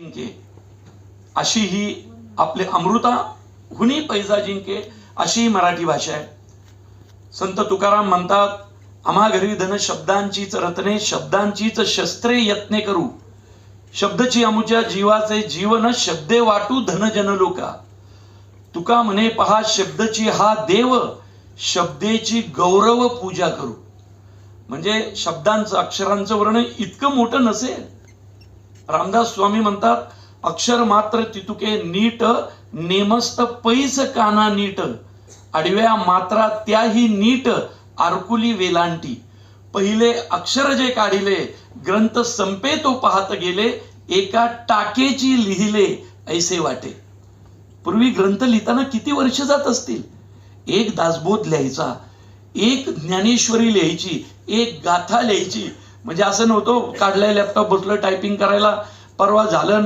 जिंके. अशी ही आपले अमृता हुनी पैजा जिंके अशी ही मराठी भाषा आहे. संत तुकाराम म्हणतात आम्हा घरी धन शब्दांचीच रत्ने शब्दांचीच शस्त्रे यत्ने करू. शब्दची अमुच्या जीवाचे जीवन शब्दे वाटू धन जन लोका तुका म्हणे पहा शब्दची हा देव शब्देची गौरव पूजा करू. म्हणजे शब्दांचं अक्षरांचं वर्णन इतकं मोठं नसेल. रामदास स्वामी म्हणतात अक्षर मात्र तितुके नीट नेमस्त पैस काना नीट. आडव्या मात्रा त्याही नीट आरकुली वेलांटी. पहिले अक्षर जे काढिले ग्रंथ संपे तो पाहत गेले एका टाकेची लिहिले ऐसे वाटे. पूर्वी ग्रंथ लिहिताना किती वर्ष जात असतील? एक दासबोध लिहायचा एक ज्ञानेश्वरी लिहायची एक गाथा लिहायची म्हणजे असं नव्हतं काढलाय लॅपटॉप बसलं टायपिंग करायला. परवा झालं